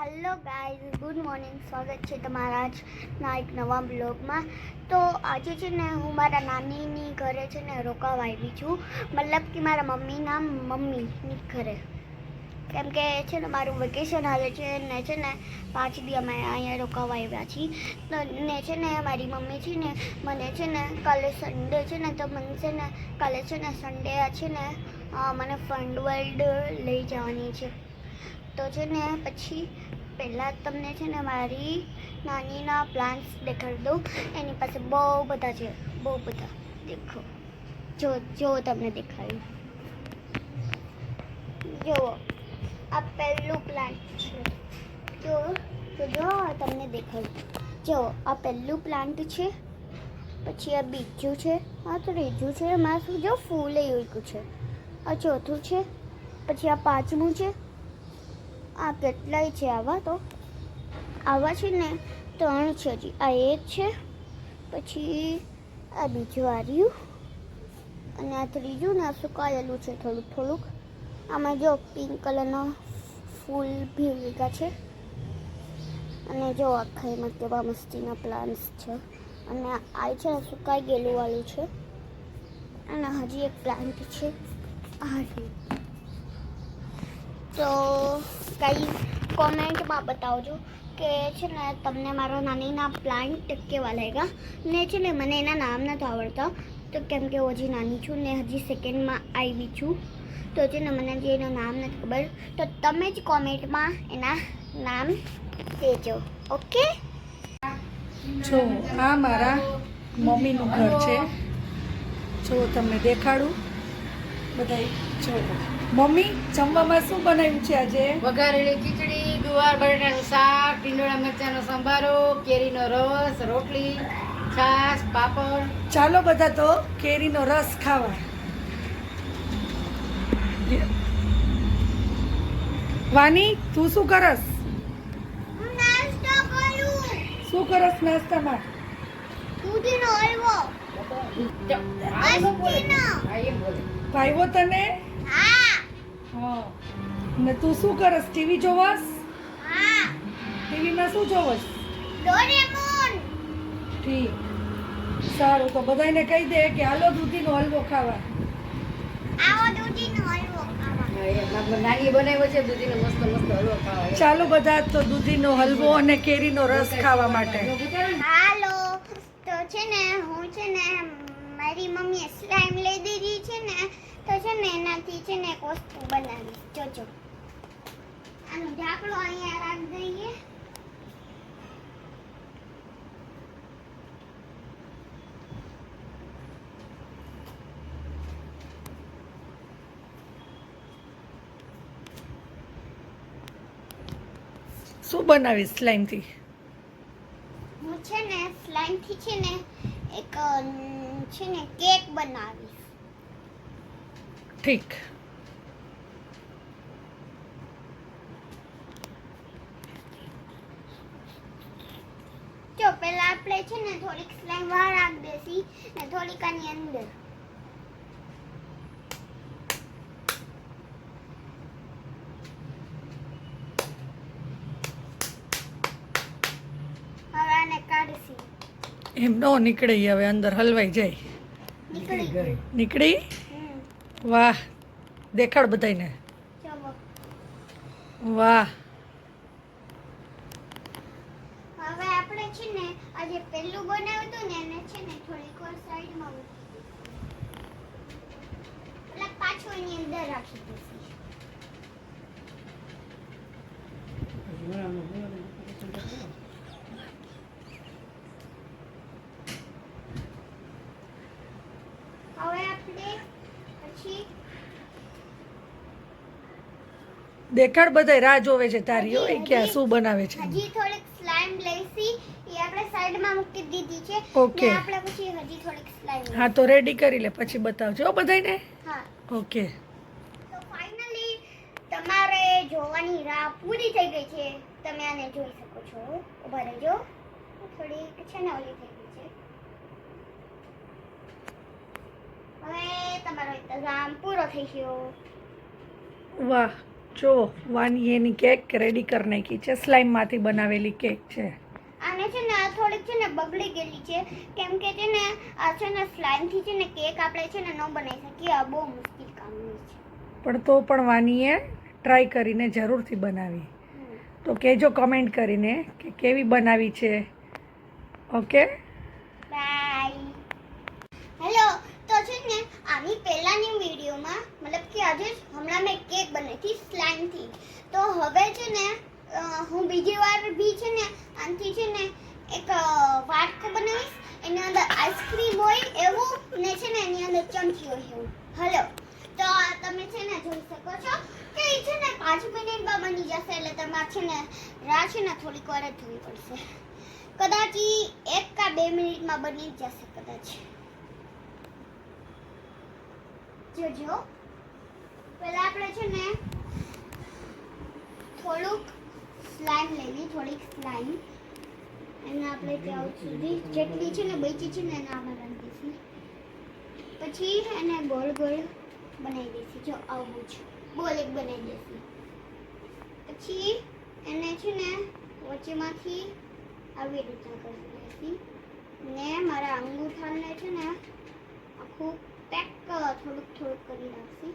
Hello guys good morning સ્વાગત છે તમારા આજના એક નવા બ્લોગમાં તો આજે છે ને હું મારા નાનીની ઘરે છે ને રોકાવા આવી છું મતલબ કે મારા મમ્મીના મમ્મીની ઘરે કેમ કે છે ને મારું વેકેશન હાલે છે ને છે ને પાંચ દી અમે અહીંયા રોકાવા આવ્યા છીએ તો ને છે ને મારી મમ્મી છે ને મને છે ને કાલે સન્ડે છે ને તો મને છે ને કાલે છે ને સન્ડે છે ને મને ફંડ વર્લ્ડ લઈ જવાની છે તો છે ને પછી પહેલાં તમને છે ને મારી નાનીના પ્લાન્ટ્સ દેખાડી દઉં. એની પાસે બહુ બધા છે. બહુ બધા. દેખો. જો જો તમને દેખાયું. જુઓ આ પહેલું પ્લાન્ટ છે. જો તો જો તમને દેખાયું. જો, આ પહેલું પ્લાન્ટ છે. પછી આ બીજું છે. આ ત્રીજું છે. એમાં જો, ફૂલ એ ઉગ્યું છે. આ ચોથું છે. પછી આ પાંચમું છે. આ કેટલાય છે આવા? તો આવા છે ને ત્રણ છે હજી. આ એક છે, પછી આ બીજું આ અને આ ત્રીજું ને આ સુકાયેલું છે થોડુંક થોડુંક. આમાં જો પિંક કલરના ફૂલ ભી ઉગ્યા છે. અને જો આખા એમાં કેવા મસ્તીના પ્લાન્ટ્સ છે. અને આ છે ને સુકાઈ ગયેલું વાળું છે. અને હજી એક પ્લાન્ટ છે. આ રહ્યું. તો કઈ કોમેન્ટમાં બતાવજો કે છે ને તમને મારા નાનીના પ્લાન્ટ કેવા લાગ્યા? ને છે ને મને એના નામ નથી આવડતા. તો કેમ કે હું હજી નાની છું ને હજી સેકન્ડમાં આવી છું. તો છે ને મને જે એનું નામ નથી ખબર. તો તમે જ કોમેન્ટમાં એના નામ કહેજો ઓકે જો, આ મારા મમ્મીનું ઘર છે. જો, તમને દેખાડું. બધા જો. મમ્મી જમવામાં શું બનાવ્યું છે આજે? વઘારેલી ખીચડી ગુવાર બટાટાનું શાક ટીંડોળા મરચાંનો સંભારો કેરીનો રસ રોટલી છાશ પાપડ. ચાલો બધા તો કેરીનો રસ ખાવા. વાની તું શું કરસ? શું કરસ નાસ્તામાં. ભાઈઓ તને હા. ને તું શું કરસ? ટીવી જોવસ? હા. ટીવીમાં શું જોવસ? ડોરેમોન ઠીક. સારું તો બધાને કહી દે કે હાલો દૂધીનો હલવો ખાવા. આવો દૂધીનો હલવો ખાવા. હા, એમ. મારી નાનીએ બનાવ્યો છે દૂધીનો મસ્ત મસ્ત હલવો ખાવા. એમ. ચાલો બધા તો દૂધીનો હલવો અને કેરીનો રસ ખાવા માટે. હાલો. તો છે ને હું છે ને મારી મમ્મીએ સ્લાઈમ લઈ દીધી છે ને તો છે ને એનાથી છે ને એક વસ્તુ બનાવી જોજો. આનો ઢાંકણો અહીંયા રાખી દઈએ. શું બનાવીશ સ્લાઇમથી હું છે ને સ્લાઈમથી છે ને એક છે ને કેક બનાવીશ. ઠીક. જો પહેલા આપણે છે ને થોડીક સ્લાઈમ બહાર રાખ દેસી ને થોડીક આની અંદર. હવે આને કાઢસી એમ નો નીકળી હવે અંદર હલવાઈ જાય. નીકળી નીકળી વાહ દેખાડ બધાયને. વાહ. હવે આપણે છે ને આજે પહેલું બનાવ્યું હતું ને એને છે ને થોડીક વાર સાઈડમાં મૂકી. દીધું એટલે પાછું એની અંદર રાખી દઈશું હવે આપણે પછી દેખાડ બધાય રાહ જોવે છે તારી હોય કે શું બનાવે છે? હજી થોડીક સ્લાઈમ લઈસી એ આપણે સાઈડમાં મૂકી દીધી છે. ઓકે. આપણે પછી હજી થોડીક સ્લાઈમ હા તો રેડી કરી લે પછી બતાવજો. હો બધાયને? હા. ઓકે. તો ફાઇનલી તમારે જોવાની રાહ પૂરી થઈ ગઈ છે. તમે આને જોઈ શકો છો. ઊભા રહેજો. થોડીક છે ને ઓલી થઈ ગઈ છે. હવે તમારો ઇંતજામ પૂરો થઈ ગયો. વાહ. જો વાનગીની કેક રેડી કરી નાખી છે. સ્લાઇમમાંથી બનાવેલી કેક છે. આને છે ને આ થોડીક છે ને બગડી ગયેલી છે. કેમ કે છે ને આ છે ને સ્લાઇમથી છે ને કેક આપણે છે ને ન બનાવી શકીએ. આ બહુ મુશ્કેલ કામની છે. પણ તો પણ વાનીએ ટ્રાય કરીને જરૂરથી બનાવી. તો કહેજો કમેન્ટ કરીને કે કેવી બનાવી છે. ઓકે બાય હેલો તો છે ને આની પહેલાની વિડીયોમાં મતલબ કે આજે જ મેં કેક બનાવી હતી સ્લાઇમથી તો હવે છે ને હું બીજી વાર બી છે ને, આનાથી છે ને, એક વાટકો બનાવીશ. એની અંદર આઈસ્ક્રીમ હોય એવું, ને છે ને, એની અંદર ચમચી હોય એવું. હલો. તો તમે છે ને, જોઈ શકો છો કે એ છે ને, પાંચ મિનિટમાં બની જશે, એટલે તમારે છે ને, રાહ છે ને, થોડીક વાર જ જોવી પડશે. કદાચ એક કા બે મિનિટમાં બની જશે, કદાચ. જોજો. પહેલા આપણે છે ને થોડુંક સ્લાઇમ લઈએ, થોડીક સ્લાઇમ એને આપણે ત્યાં સુધી જેટલી છે ને બચી છે ને એને રાખી દઈશું. પછી એને ગોળ ગોળ બનાવી દઈશું, જો આવું જ બોલ એક બનાવી દઈશું. પછી એને છે ને વચ્ચેમાંથી આવી રીતના કરી દઈશું. ને મારા અંગૂઠાને છે ને આખું પેક થોડુંક થોડુંક કરી નાખશી.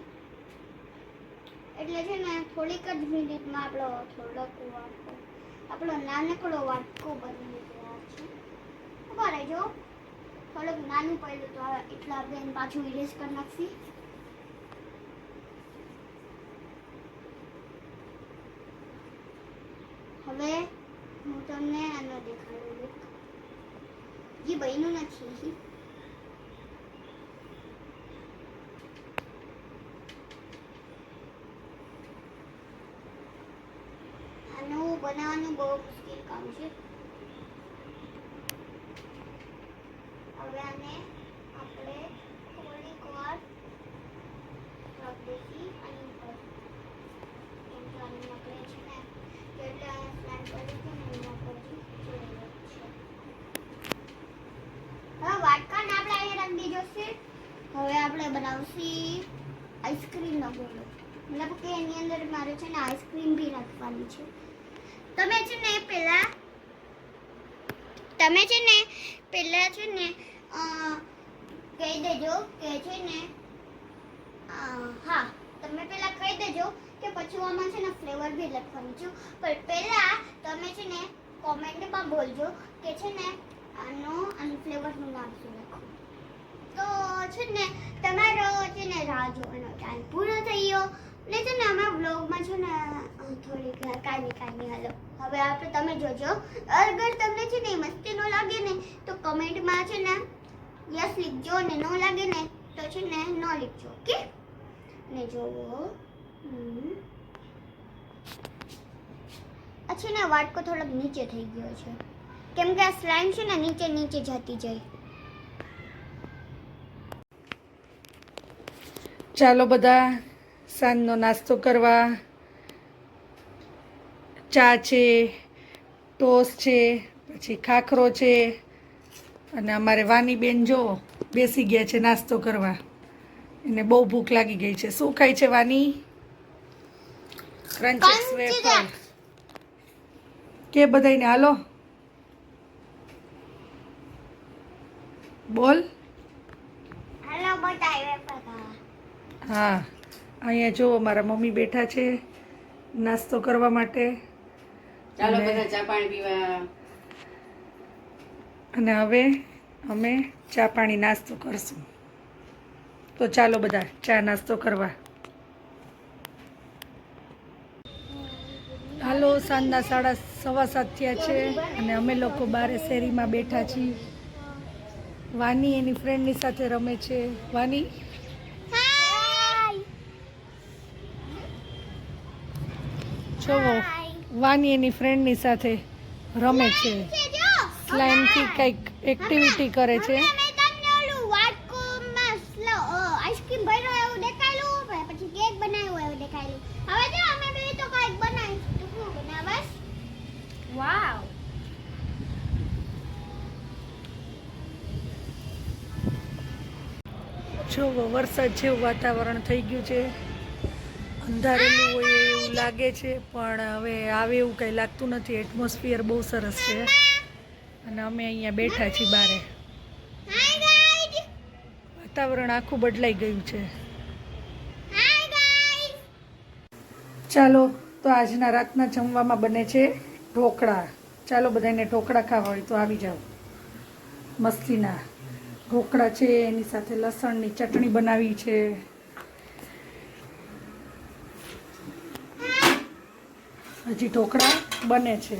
એટલે છે ને થોડીક જ મિનિટમાં આપણો થોડોક વાટકો આપણો નાનકડો વાટકો બની ગયો છે. ખબર રહેજો. થોડુંક નાનું પડ્યું તો હવે એટલા એને પાછું ઇરેઝ કરી નાખશી. હવે હું તમને આનો દેખાડું. જે બન્યું નથી આનું બનાવવાનું બહુ મુશ્કેલ કામ છે. હવે આને આપણે થોડીક વાર રાખી દઈશું આની ઉપર. કેમ કે આની આપણે છે ને કેટલા સ્લાઇડ કરી છે ને એના પરથી છે. હવે વાટકાને આપણે અહીંયા દીધો છે. હવે આપણે બનાવશું આઈસ્ક્રીમનો ગોળો મતલબ કે એની અંદર મારે છે ને આઈસ્ક્રીમ બી રાખવાની છે. તમે છે ને પેલા, તમે છે ને પેલા છે ને કહી દેજો કે છે ને હા, તમે પેલા કહી દેજો કે પછી આમાં છે ને ફ્લેવર બી લખવાનું છું. પણ પહેલા તમે છે ને કોમેન્ટમાં બોલજો કે છે ને આનો, આનું ફ્લેવરનું નામ શું લખો તો છે ને તમારો છે ને રાહ જોવાનો ટાઈમ પૂરો થઈ બ્લોગમાં છે ને થોડીક કાની કાની, હાલો. હવે આપણે તમે જોજો. અગર તમને છે ને મસ્તી ન લાગે ને, તો કમેન્ટમાં છે ને યસ લીખજો ને ન લાગે ને, તો છે ને ન લીખજો, ઓકે? ને જોવો. છે ને વાટકો થોડોક નીચે થઈ ગયો છે. કેમ કે આ સ્લાઇમ છે ને નીચે નીચે જતી જાય. ચાલો બધા સાંજનો નાસ્તો કરવા. ચા છે ટોસ છે પછી ખાખરો છે. અને અમારે વાની બેન જો બેસી ગયા છે નાસ્તો કરવા. એને બહુ ભૂખ લાગી ગઈ છે. શું ખાય છે વાની? Crunchies wafer. કે બધાને હાલો. બોલ. હા. અહીંયા જો મારા મમ્મી બેઠા છે નાસ્તો કરવા માટે. ચાલો બધા ચા પાણી પીવા. અને હવે અમે ચા પાણી નાસ્તો કરશું. તો ચાલો બધા ચા નાસ્તો કરવા. હાલો સાંજના સાડા સવા સાત થયા છે અને અમે લોકો બારે શેરીમાં બેઠા છીએ. વાની એની ફ્રેન્ડની સાથે રમે છે. વાની હાય જોવો વાની એની ફ્રેન્ડની સાથે રમે છે. સ્લાઇમથી કંઈક એક્ટિવિટી કરે છે. હમણાં મેં તમને ઓલું વાટકોમાં સ્લો- અ, આઈસ્ક્રીમ ભર્યો એવું દેખાયેલું પણ પછી કેક બનાવ્યો એવું દેખાયેલું. હવે જો અમે બે તો કંઈક બનાવીશું. તો શું બનાવસ વાવ જો વરસાદ જેવું વાતાવરણ થઈ ગયું છે. અંધારેલું હોય લાગે છે, પણ હવે આવે એવું કંઈ લાગતું નથી. એટમોસ્ફિયર બહુ સરસ છે. અને અમે અહીંયા બેઠા છીએ બારે. વાતાવરણ આખું બદલાઈ ગયું છે. ચાલો, તો આજના રાતના જમવામાં બને છે ઢોકળા. ચાલો, બધાને ઢોકળા ખાવા હોય તો આવી જાઓ. મસ્તીના. ઢોકળા છે, એની સાથે લસણની ચટણી બનાવી છે. હજી ઢોકળા બને છે.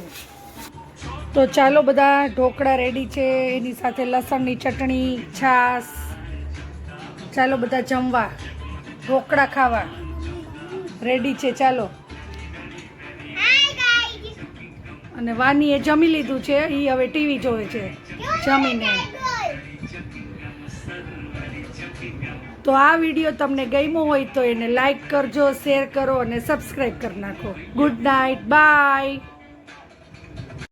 તો ચાલો બધા ઢોકળા રેડી છે. એની સાથે લસણની ચટણી છાશ. ચાલો બધા જમવા. ઢોકળા ખાવા. રેડી છે ચાલો. અને વાનીએ જમી લીધું છે. એ હવે ટીવી જોવે છે. જમીને. તો આ વીડિયો તમને ગમ્યો હોય તો એને લાઈક કરજો, શેર કરો અને સબસ્ક્રાઈબ કરી નાખો. Good night, bye.